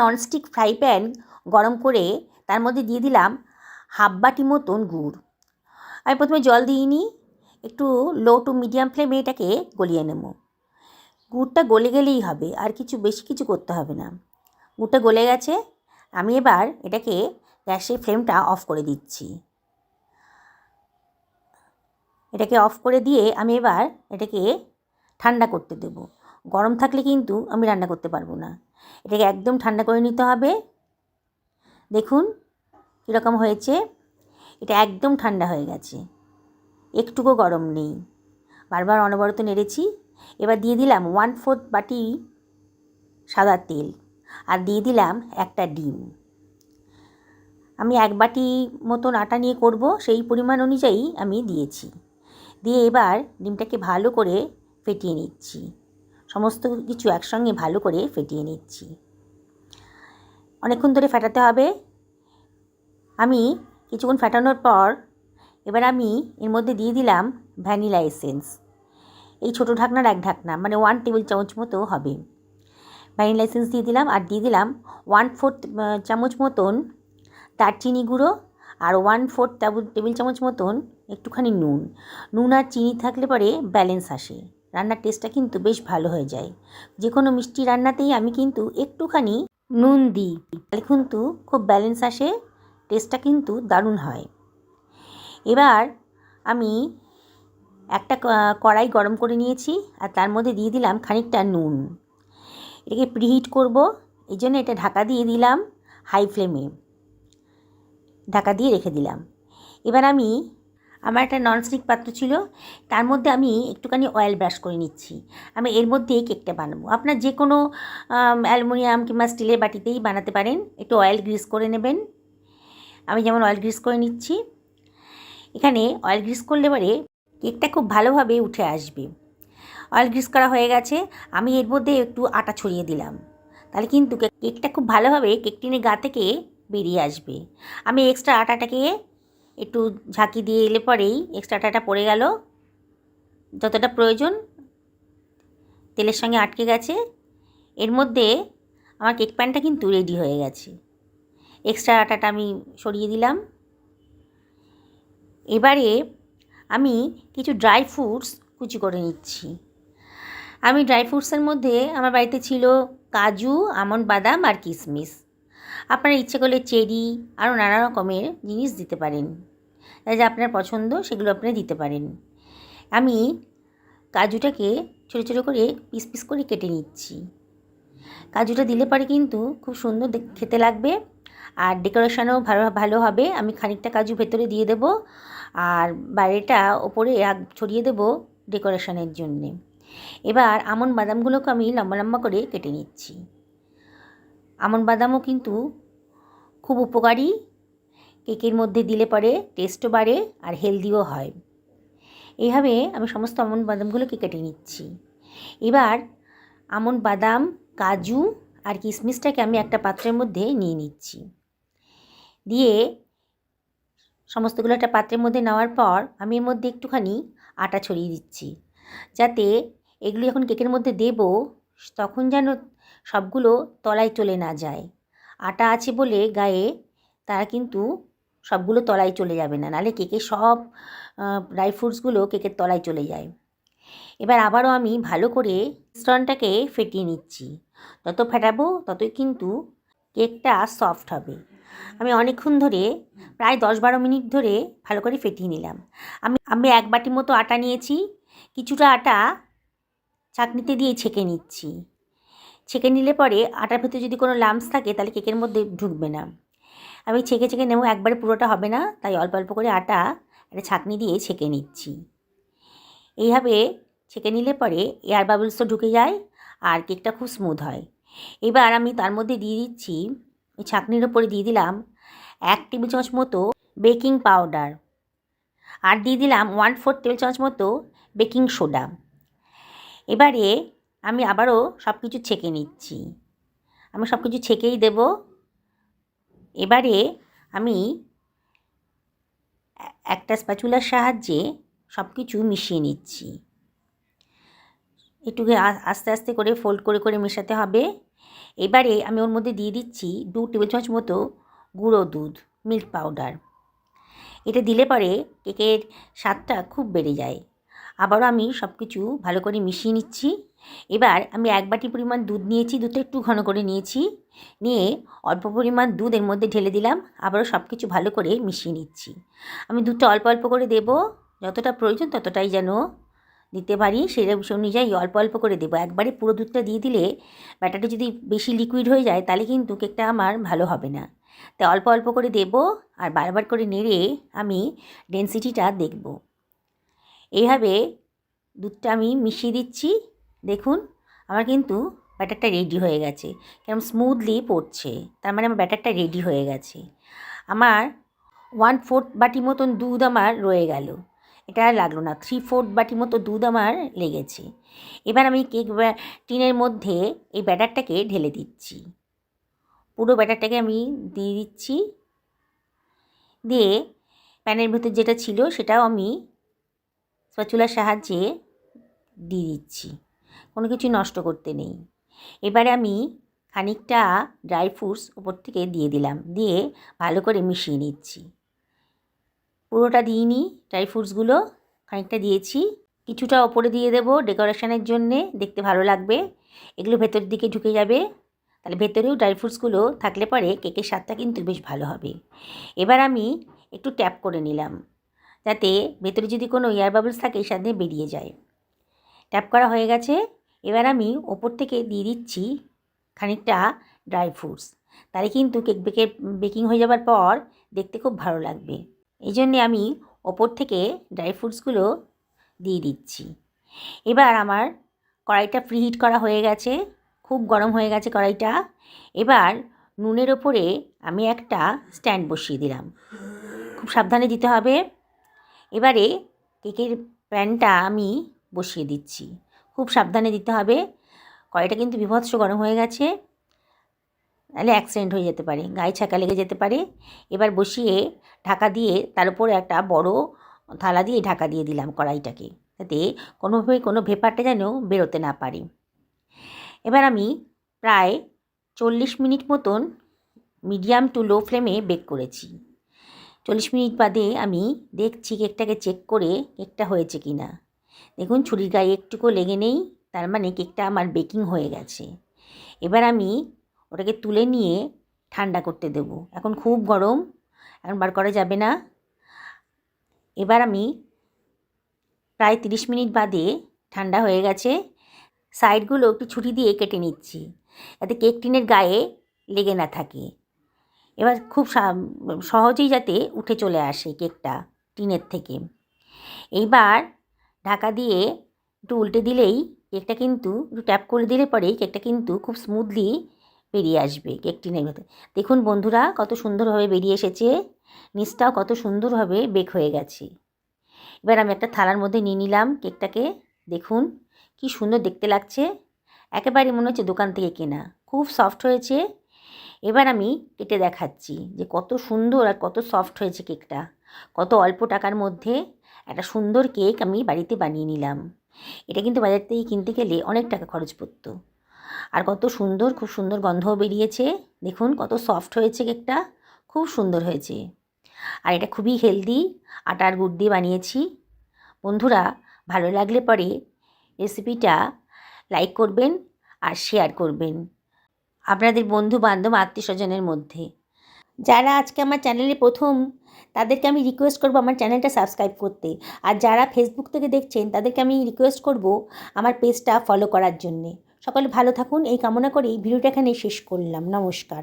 Nonstick fry pan গরম করে তার মধ্যে দিয়ে দিলাম হাফ বাটি মতন গুড়। আমি প্রথমে জল দিইনি একটু লো টু মিডিয়াম ফ্লেমে এটাকে গলিয়ে নেব। গুড়টা গলে গেলেই হবে, আর কিছু বেশি কিছু করতে হবে না। গুড়টা গলে গেছে, আমি এবার এটাকে গ্যাসের ফ্লেমটা অফ করে দিচ্ছি। এটাকে অফ করে দিয়ে আমি এবার এটাকে ঠান্ডা করতে দেব। গরম থাকলে কিন্তু আমি রান্না করতে পারব না। এটাকে একদম ঠান্ডা করে নিতে হবে। দেখুন কীরকম হয়েছে। এটা একদম ঠান্ডা হয়ে গেছে। একটুকু গরম নেই। বারবার অনবরত নেড়েছি। এবার দিয়ে দিলাম ওয়ান ফোর্থ বাটি সাদা তেল আর দিয়ে দিলাম একটা ডিম। আমি এক বাটি মতন আটা নিয়ে করব, সেই পরিমাণ অনুযায়ী আমি দিয়েছি। দিয়ে এবার ডিমটাকে ভালো করে ফেটিয়ে নিচ্ছি। সমস্ত কিছু একসঙ্গে ভালো করে ফেটিয়ে নিচ্ছি। অনেকক্ষণ ধরে ফেটাতে হবে। আমি কিছুক্ষণ ফেটানোর পর এবার আমি এর মধ্যে দিয়ে দিলাম ভ্যানিলা এসেন্স। এই ছোটো ঢাকনার এক ঢাকনা মানে ওয়ান টেবিল চামচ মতো হবে। ভ্যানিলা এসেন্স দিয়ে দিলাম আর দিয়ে দিলাম ওয়ান ফোর্থ চামচ মতন দারচিনি গুঁড়ো আর ওয়ান ফোর্থ টেবিল চামচ মতন একটুখানি নুন। নুন আর চিনি থাকলে পরে ব্যালেন্স আসে। রান্নার টেস্টটা কিন্তু বেশ ভালো হয়ে যায়। যে কোনো মিষ্টি রান্নাতেই আমি কিন্তু একটুখানি নুন দিই। তাহলে কিন্তু খুব ব্যালেন্স আসে টেস্টটা কিন্তু দারুণ হয়। এবার আমি একটা কড়াই গরম করে নিয়েছি, আর তার মধ্যে দিয়ে দিলাম খানিকটা নুন। এটাকে প্রিহিট করব এই জন্য এটা ঢাকা দিয়ে দিলাম হাই ফ্লেমে ঢাকা দিয়ে রেখে দিলাম। এবার আমি আমার একটা ননস্টিক পাত্র ছিল, তার মধ্যে আমি একটুখানি অয়েল ব্রাশ করে নিচ্ছি। আমি এর মধ্যে কেকটা বানাবো। আপনার যে কোনো অ্যালুমিনিয়াম কিংবা স্টিলের বাটিতেই বানাতে পারেন। একটু অয়েল গ্রিস করে নেবেন। আমি যেমন অয়েল গ্রিস করে নিচ্ছি। এখানে অয়েল গ্রিস করলে পরে কেকটা খুব ভালোভাবে উঠে আসবে। অয়েল গ্রিস করা হয়ে গেছে। আমি এর মধ্যে একটু আটা ছড়িয়ে দিলাম। তাহলে কিন্তু কেকটা খুব ভালোভাবে কেক টিনের গা থেকে বেরিয়ে আসবে। আমি এক্সট্রা আটাটাকে একটু ঝাঁকি দিয়ে এলে পরেই এক্সট্রা আটাটা পড়ে গেল। যতটা প্রয়োজন। তেলের সঙ্গে আটকে গেছে। এর মধ্যে আমার কেক প্যানটা কিন্তু রেডি হয়ে গেছে। এক্সট্রা আটাটা আমি সরিয়ে দিলাম। এবারে আমি কিছু ড্রাই ফ্রুটস কুচি করে নিচ্ছি। আমি ড্রাই ফ্রুটসের মধ্যে আমার বাড়িতে ছিল কাজু, আমন্ড বাদাম আর কিশমিশ আপনার ইচ্ছে করলে চেরি আরও নানা রকমের জিনিস দিতে পারেন। যা আপনার পছন্দ সেগুলো আপনি দিতে পারেন। আমি কাজুটাকে ছোটো ছোটো করে পিস পিস করে কেটে নিচ্ছি। কাজুটা দিলে পরে কিন্তু খুব সুন্দর খেতে লাগবে। আর ডেকোরেশনও ভালো ভালো হবে। আমি খানিকটা কাজু ভেতরে দিয়ে দেব। আর বাইরেটা ওপরে ছড়িয়ে দেব ডেকোরেশনের জন্যে। এবার আমন বাদামগুলোকে আমি লম্বা লম্বা করে কেটে নিচ্ছি। আমন বাদামও কিন্তু খুব উপকারী। কেকের মধ্যে দিলে পরে টেস্টও বাড়ে আর হেলদিও হয়। এইভাবে আমি সমস্ত আমন বাদামগুলোকে কেটে নিচ্ছি। এবার আমন বাদাম, কাজু আর কিশমিশটাকে আমি একটা পাত্রের মধ্যে নিয়ে নিচ্ছি। দিয়ে সমস্তগুলো একটা পাত্রের মধ্যে নেওয়ার পর আমি এর মধ্যে একটুখানি আটা ছড়িয়ে দিচ্ছি। যাতে এগুলো যখন কেকের মধ্যে দেব, তখন যেন সবগুলো তলায় চলে না যায়। আটা আছে বলে গায়ে, তারা কিন্তু সবগুলো তলায় চলে যাবে না। নাহলে কেকের সব ড্রাই ফ্রুটসগুলো কেকের তলায় চলে যায়। এবার আবারও আমি ভালো করে মিশ্রণটাকে ফেটিয়ে নিচ্ছি। যত ফেটাবো ততই কিন্তু কেকটা সফট হবে। আমি অনেকক্ষণ ধরে, প্রায় দশ বারো মিনিট ধরে ভালো করে ফেটিয়ে নিলাম। আমি আমি এক বাটি মতো আটা নিয়েছি। কিছুটা আটা চাকনিতে দিয়ে ছেঁকে নিচ্ছি। ছেঁকে নিলে পরে আটার ভিতরে যদি কোনো লামস থাকে, তাহলে কেকের মধ্যে ঢুকবে না। আমি ছেঁকে ছেঁকে নেব, একবারে পুরোটা হবে না, তাই অল্প অল্প করে আটা একটা ছাঁকনি দিয়ে ছেঁকে নিচ্ছি। এইভাবে ছেঁকে নিলে পরে এয়ার বাবলসও ঢুকে যায়, আর কেকটা খুব স্মুথ হয়। এবার আমি তার মধ্যে দিয়ে দিচ্ছি, ওই ছাঁকনির ওপরে দিয়ে দিলাম এক টেবিল চামচ মতো বেকিং পাউডার আর দিয়ে দিলাম ওয়ান ফোর টেবিল চামচ মতো বেকিং সোডা এবারে আমি আবারও সব কিছু ছেঁকে নিচ্ছি। আমি সব কিছু ছেঁকেই দেব। এবারে আমি একটা স্প্যাচুলার সাহায্যে সব কিছু মিশিয়ে নিচ্ছি। একটু আস্তে আস্তে করে ফোল্ড করে করে মেশাতে হবে। এবারে আমি ওর মধ্যে দিয়ে দিচ্ছি দু টেবিল চামচ মতো গুঁড়ো দুধ, মিল্ক পাউডার। এটা দিলে পরে কেকের স্বাদটা খুব বেড়ে যায়। আবারও আমি সব কিছু ভালো করে মিশিয়ে নিচ্ছি। এবার আমি এক বাটি পরিমাণ দুধ নিয়েছি, দুধটা একটু ঘন করে নিয়েছি। নিয়ে অল্প পরিমাণ দুধ এর মধ্যে ঢেলে দিলাম, আবারও সব কিছু ভালো করে মিশিয়ে নিচ্ছি। আমি দুধটা অল্প অল্প করে দেবো, যতটা প্রয়োজন ততটাই যেন দিতে পারি, সেরকম সে অনুযায়ী অল্প অল্প করে দেবো। একবারে পুরো দুধটা দিয়ে দিলে ব্যাটারটা যদি বেশি লিকুইড হয়ে যায়, তাহলে কিন্তু কেকটা আমার ভালো হবে না। তাই অল্প অল্প করে দেবো, আর বারবার করে নেড়ে আমি ডেন্সিটিটা দেখব। এইভাবে দুধটা আমি মিশিয়ে দিচ্ছি। দেখুন, আমার কিন্তু ব্যাটারটা রেডি হয়ে গেছে। কেমন স্মুথলি পড়ছে। তার মানে আমার ব্যাটারটা রেডি হয়ে গেছে। আমার ওয়ান ফোর্থ বাটি মতন দুধ আমার রয়ে গেল। এটা আর লাগল না। থ্রি ফোর্থ বাটি মতো দুধ আমার লেগেছে। এবার আমি কেক টিনের মধ্যে এই ব্যাটারটাকে ঢেলে দিচ্ছি। পুরো ব্যাটারটাকে আমি দিয়ে দিচ্ছি। দিয়ে প্যানের ভেতর যেটা ছিল সেটাও আমি স্প্যাচুলার সাহায্যে দিয়ে দিচ্ছি। কোনো কিছু নষ্ট করতে নেই। এবারে আমি খানিকটা ড্রাই ফ্রুটস ওপর থেকে দিয়ে দিলাম। দিয়ে ভালো করে মিশিয়ে নিচ্ছি। পুরোটা দিইনি ড্রাই ফ্রুটসগুলো খানিকটা দিয়েছি। কিছুটা ওপরে দিয়ে দেবো ডেকোরেশনের জন্যে। দেখতে ভালো লাগবে। এগুলো ভেতর দিকে ঢুকে যাবে। তাহলে ভেতরেও ড্রাই ফ্রুটসগুলো থাকলে পরে কেকের স্বাদটা কিন্তু বেশ ভালো হবে। এবার আমি একটু ট্যাপ করে নিলাম। যাতে ভেতরে যদি কোনো এয়ার বাবলস থাকে সাথে বেরিয়ে যায়। ট্যাপ করা হয়ে গেছে। এবার আমি ওপর থেকে দিয়ে দিচ্ছি খানিকটা ড্রাই ফ্রুটস তাহলে কিন্তু কেক বেকে বেকিং হয়ে যাবার পর দেখতে খুব ভালো লাগবে। এই জন্যে আমি ওপর থেকে ড্রাই ফ্রুটসগুলো দিয়ে দিচ্ছি। এবার আমার কড়াইটা প্রিহিট করা হয়ে গেছে। খুব গরম হয়ে গেছে কড়াইটা। এবার নুনের ওপরে আমি একটা স্ট্যান্ড বসিয়ে দিলাম। খুব সাবধানে দিতে হবে। এবারে কেকের প্যানটা আমি বসিয়ে দিচ্ছি। খুব সাবধানে দিতে হবে। কড়াইটা কিন্তু বিভৎস গরম হয়ে গেছে। তাহলে অ্যাক্সিডেন্ট হয়ে যেতে পারে, গায়ে ছাকা লেগে যেতে পারে। এবার বসিয়ে ঢাকা দিয়ে তার উপরে একটা বড় থালা দিয়ে ঢাকা দিয়ে দিলাম কড়াইটাকে, যাতে কোনোভাবে কোনো ভেপারটা যেন বেরোতে না পারে। এবার আমি প্রায় চল্লিশ মিনিট মতন মিডিয়াম টু লো ফ্লেমে বেক করেছি। চল্লিশ মিনিট বাদে আমি দেখছি কেকটাকে চেক করে কেকটা হয়েছে কি না দেখুন, ছুরির গায়ে একটুকু লেগে নেই, তার মানে কেকটা আমার বেকিং হয়ে গেছে। এবার আমি ওটাকে তুলে নিয়ে ঠান্ডা করতে দেবো। এখন খুব গরম, এখন বার করা যাবে না। এবার আমি প্রায় তিরিশ মিনিট বাদে ঠান্ডা হয়ে গেছে সাইডগুলো একটু ছুরি দিয়ে কেটে নিচ্ছি, যাতে কেক টিনের গায়ে লেগে না থাকে। এবার খুব সহজেই যাতে উঠে চলে আসে কেকটা টিনের থেকে। এইবার ঢাকা দিয়ে একটু উল্টে দিলেই কেকটা কিন্তু, একটু ট্যাপ করে দিলে পরেই কেকটা কিন্তু খুব স্মুথলি বেরিয়ে আসবে কেক টিনের ভেতরে। দেখুন বন্ধুরা, কত সুন্দরভাবে বেরিয়ে এসেছে। নিচটাও কত সুন্দরভাবে বেক হয়ে গেছে। এবার আমি একটা থালার মধ্যে নিয়ে নিলাম কেকটাকে। দেখুন কি সুন্দর দেখতে লাগছে। একেবারে মনে হচ্ছে দোকান থেকে কেনা। খুব সফট হয়েছে। এবার আমি কেটে দেখাচ্ছি যে কত সুন্দর আর কত সফট হয়েছে কেকটা কত অল্প টাকার মধ্যে একটা সুন্দর কেক আমি বাড়িতে বানিয়ে নিলাম। এটা কিন্তু বাজার থেকে কিনতে গেলে অনেক টাকা খরচ পড়তো। আর কত সুন্দর, খুব সুন্দর গন্ধও বেরিয়েছে। দেখুন কত সফট হয়েছে কেকটা খুব সুন্দর হয়েছে। আর এটা খুবই হেলদি আটার গুড় দিয়ে বানিয়েছি। বন্ধুরা, ভালো লাগলে পরে রেসিপিটা লাইক করবেন আর শেয়ার করবেন। আপনাদের বন্ধু বান্ধব আত্মীয় স্বজনের মধ্যে। যারা আজকে আমার চ্যানেলে প্রথম, তাদেরকে আমি রিকোয়েস্ট করব আমার চ্যানেলটা সাবস্ক্রাইব করতে। আর যারা ফেসবুক থেকে দেখছেন, তাদেরকে আমি রিকোয়েস্ট করব আমার পেজটা ফলো করার জন্যে। সকলে ভালো থাকুন, এই কামনা করেই ভিডিওটা এখানে শেষ করলাম। নমস্কার।